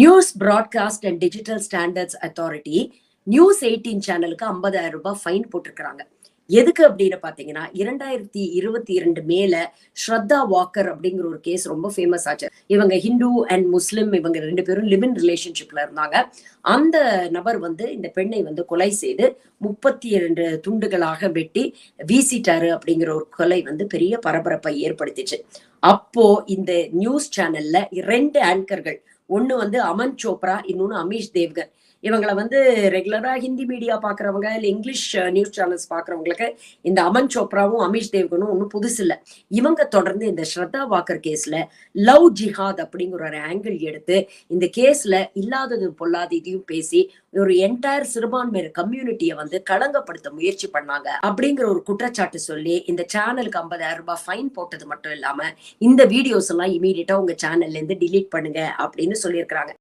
News broadcast and digital standards authority news eighteen சேனலுக்கு ஐம்பதாயிரம் ரூபாய் ஃபைன் போட்டிருக்கிறாங்க. எதுக்கு அப்படின்னு பாத்தீங்கன்னா இரண்டாயிரத்தி இருபத்தி இரண்டு மேல ஸ்ரத்தா வாக்கர் அப்படிங்கிற ஒரு கேஸ் ரொம்ப ஃபேமஸ் ஆச்சு. இவங்க ஹிந்து அண்ட் முஸ்லிம் இவங்க ரெண்டு பேரும் லிவின் ரிலேஷன்ஷிப்ல இருந்தாங்க. அந்த நபர் வந்து இந்த பெண்ணை வந்து கொலை செய்து முப்பத்தி இரண்டு துண்டுகளாக வெட்டி வீசிட்டாரு அப்படிங்கிற ஒரு கொலை வந்து பெரிய பரபரப்பை ஏற்படுத்திச்சு. அப்போ இந்த நியூஸ் சேனல்ல ரெண்டு ஆங்கர்கள் ஒன்று வந்து அமன் சோப்ரா இன்னொன்னு அமீஷ் தேவ்கர் இவங்களை வந்து ரெகுலரா ஹிந்தி மீடியா பார்க்குறவங்க இல்ல இங்கிலீஷ் நியூஸ் சேனல்ஸ் பாக்குறவங்களுக்கு இந்த அமன் சோப்ராவும் அமீஷ் தேவ்கனும் ஒன்றும் புதுசு இல்லை. இவங்க தொடர்ந்து இந்த ஸ்ரத்தா வாக்கர் கேஸ்ல லவ் ஜிஹாத் அப்படிங்கிற ஒரு ஆங்கிள் எடுத்து இந்த கேஸ்ல இல்லாதது பொல்லாத இதையும் பேசி ஒரு என்டையர் சிறுபான்மையினர் கம்யூனிட்டியை வந்து களங்கப்படுத்த முயற்சி பண்ணாங்க அப்படிங்கிற ஒரு குற்றச்சாட்டு சொல்லி இந்த சேனலுக்கு ஐம்பதாயிரம் ரூபாய் ஃபைன் போட்டது மட்டும் இல்லாம இந்த வீடியோஸ் எல்லாம் இமீடியட்டா உங்க சேனல்ல இருந்து டிலீட் பண்ணுங்க அப்படின்னு அப்படின்னு சொல்லியிருக்கிறாங்க.